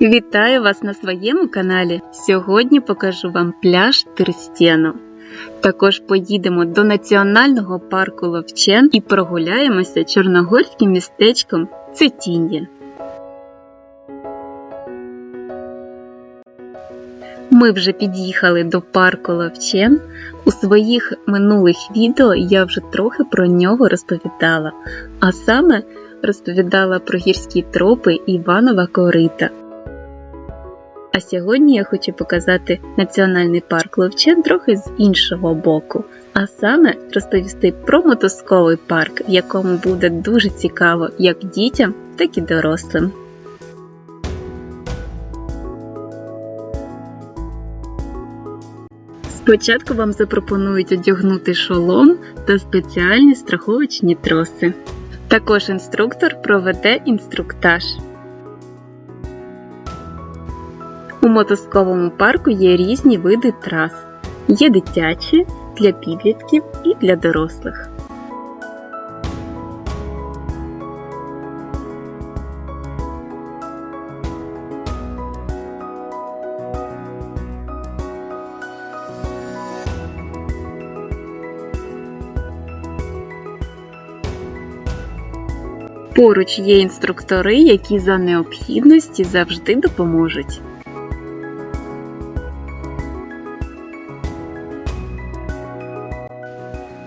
Вітаю вас на своєму каналі. Сьогодні покажу вам пляж Терстєно. Також поїдемо до національного парку Ловчен і прогуляємося чорногорським містечком Цетін'є. Ми вже під'їхали до парку Ловчен. У своїх минулих відео я вже трохи про нього розповідала, а саме розповідала про гірські тропи Іванова Корита. А сьогодні я хочу показати національний парк Ловчен трохи з іншого боку, а саме розповісти про мотузковий парк, в якому буде дуже цікаво як дітям, так і дорослим. Спочатку вам запропонують одягнути шолом та спеціальні страховочні троси. Також інструктор проведе інструктаж. У мотузковому парку є різні види трас. Є дитячі для підлітків і для дорослих. Поруч є інструктори, які за необхідності завжди допоможуть.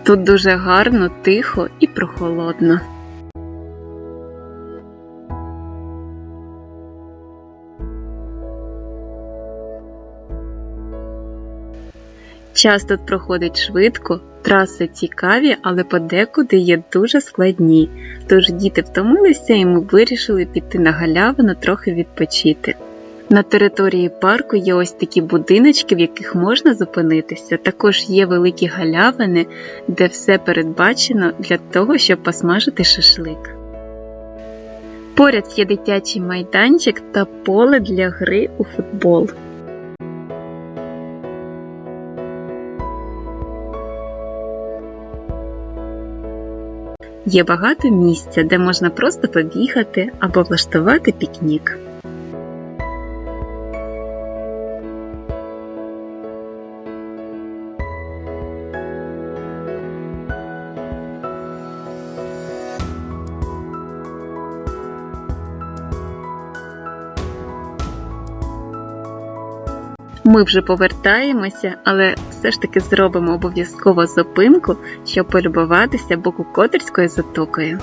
Тут дуже гарно, тихо і прохолодно. Час тут проходить швидко, траси цікаві, але подекуди є дуже складні. Тож діти втомилися і ми вирішили піти на галявину трохи відпочити. На території парку є ось такі будиночки, в яких можна зупинитися. Також є великі галявини, де все передбачено для того, щоб посмажити шашлик. Поряд є дитячий майданчик та поле для гри у футбол. Є багато місця, де можна просто побігати або влаштувати пікнік. Ми вже повертаємося, але все ж таки зробимо обов'язково зупинку, щоб полюбуватися Бокукотерською затокою.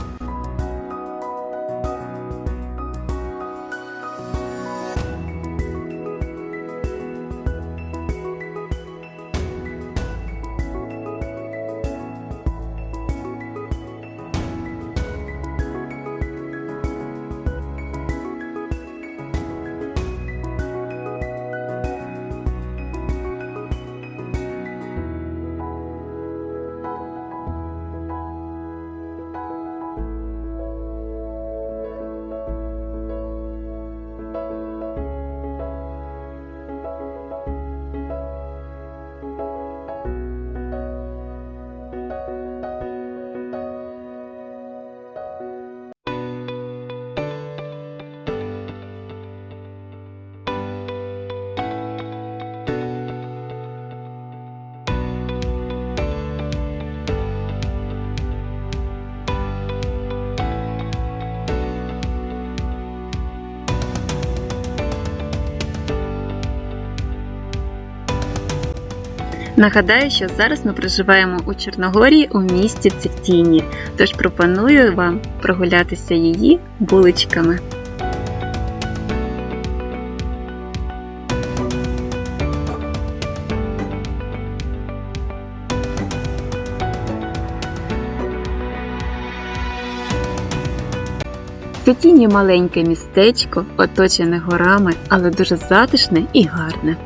Нагадаю, що зараз ми проживаємо у Чорногорії у місті Цетіні, тож пропоную вам прогулятися її вуличками. Цетіні маленьке містечко, оточене горами, але дуже затишне і гарне.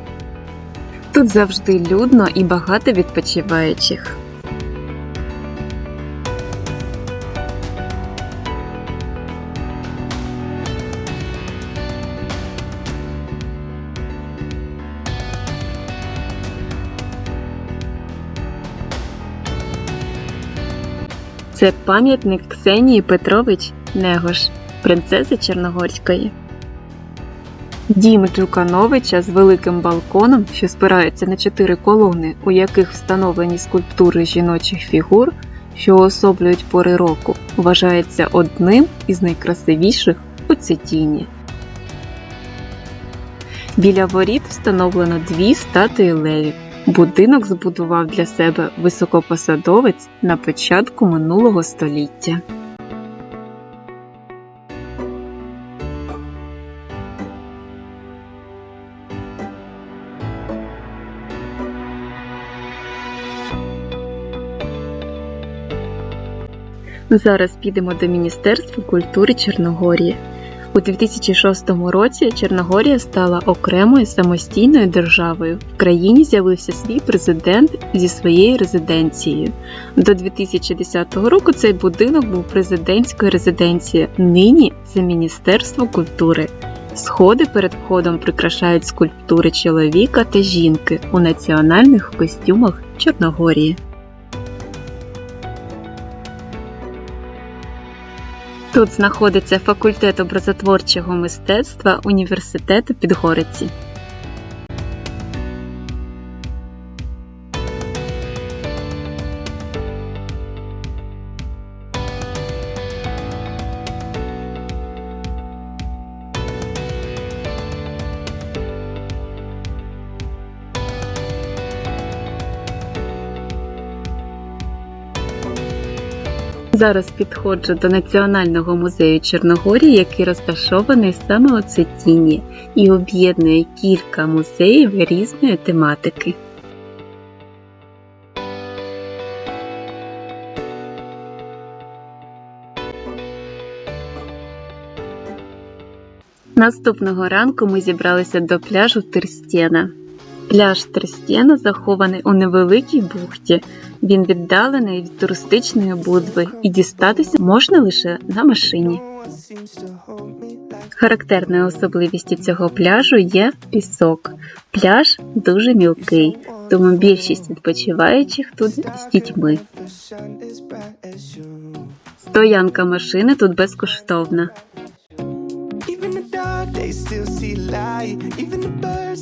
Тут завжди людно і багато відпочиваючих. Це пам'ятник Ксенії Петрович Негош, принцеси Чорногорської. Дім Джукановича з великим балконом, що спирається на чотири колони, у яких встановлені скульптури жіночих фігур, що особлюють пори року, вважається одним із найкрасивіших у Цетіні. Біля воріт встановлено дві статуї левів. Будинок збудував для себе високопосадовець на початку минулого століття. Зараз підемо до Міністерства культури Чорногорії. У 2006 році Чорногорія стала окремою самостійною державою. В країні з'явився свій президент зі своєю резиденцією. До 2010 року цей будинок був президентською резиденцією. Нині це Міністерство культури. Сходи перед входом прикрашають скульптури чоловіка та жінки у національних костюмах Чорногорії. Тут знаходиться факультет образотворчого мистецтва університету Підгориці. Зараз підходжу до Національного музею Чорногорії, який розташований саме у Цетіні і об'єднує кілька музеїв різної тематики. Наступного ранку ми зібралися до пляжу Терстєна. Пляж Терстєна захований у невеликій бухті. Він віддалений від туристичної будви і дістатися можна лише на машині. Характерною особливістю цього пляжу є пісок. Пляж дуже мілкий, тому більшість відпочиваючих тут з дітьми. Стоянка машини тут безкоштовна.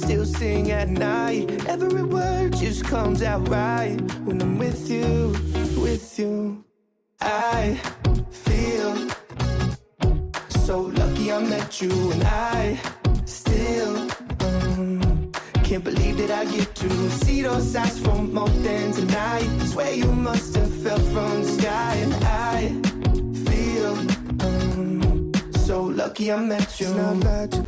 Still sing at night. Every word just comes out right when I'm with you, with you. I feel so lucky I met you, and I still um, can't believe that I get to see those eyes for more than tonight. Swear you must have fell from the sky, and I feel. um,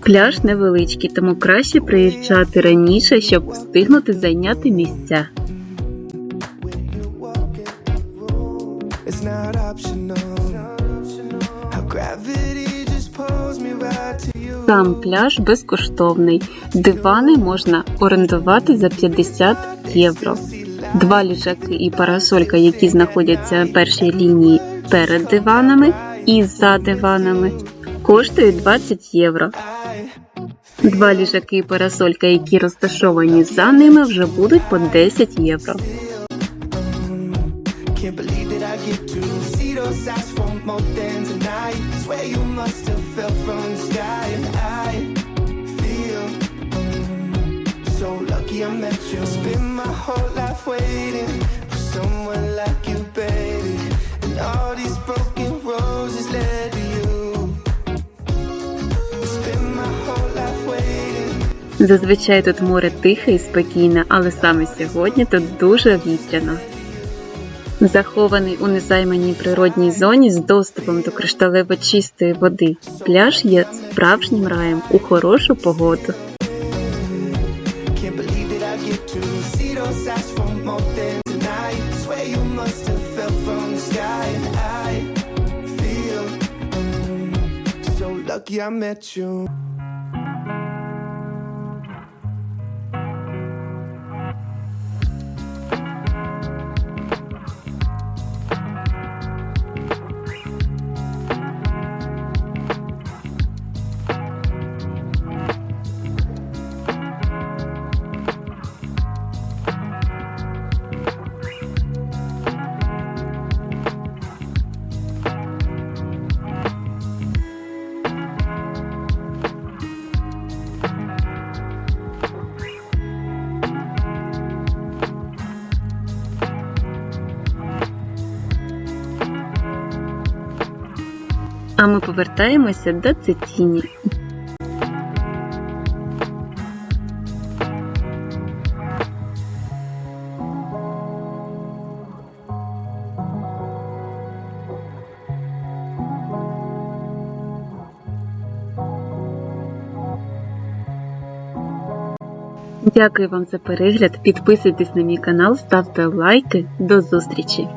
Пляж невеличкий, тому краще приїжджати раніше, щоб встигнути зайняти місця. Сам пляж безкоштовний. Дивани можна орендувати за 50 євро. Два ліжаки і парасолька, які знаходяться на першій лінії перед диванами і за диванами, коштують 20 євро. Два ліжаки парасолька, які розташовані за ними, вже будуть по 10 євро. I um, met you. Spend my whole life waiting for someone like you, baby, Зазвичай тут море тихе і спокійне, але саме сьогодні тут дуже вітряно. Захований у незайманій природній зоні з доступом до кришталево чистої води, пляж є справжнім раєм у хорошу погоду. Can't believe that А ми повертаємося до цитіні. Дякую вам за перегляд. Підписуйтесь на мій канал, ставте лайки. До зустрічі!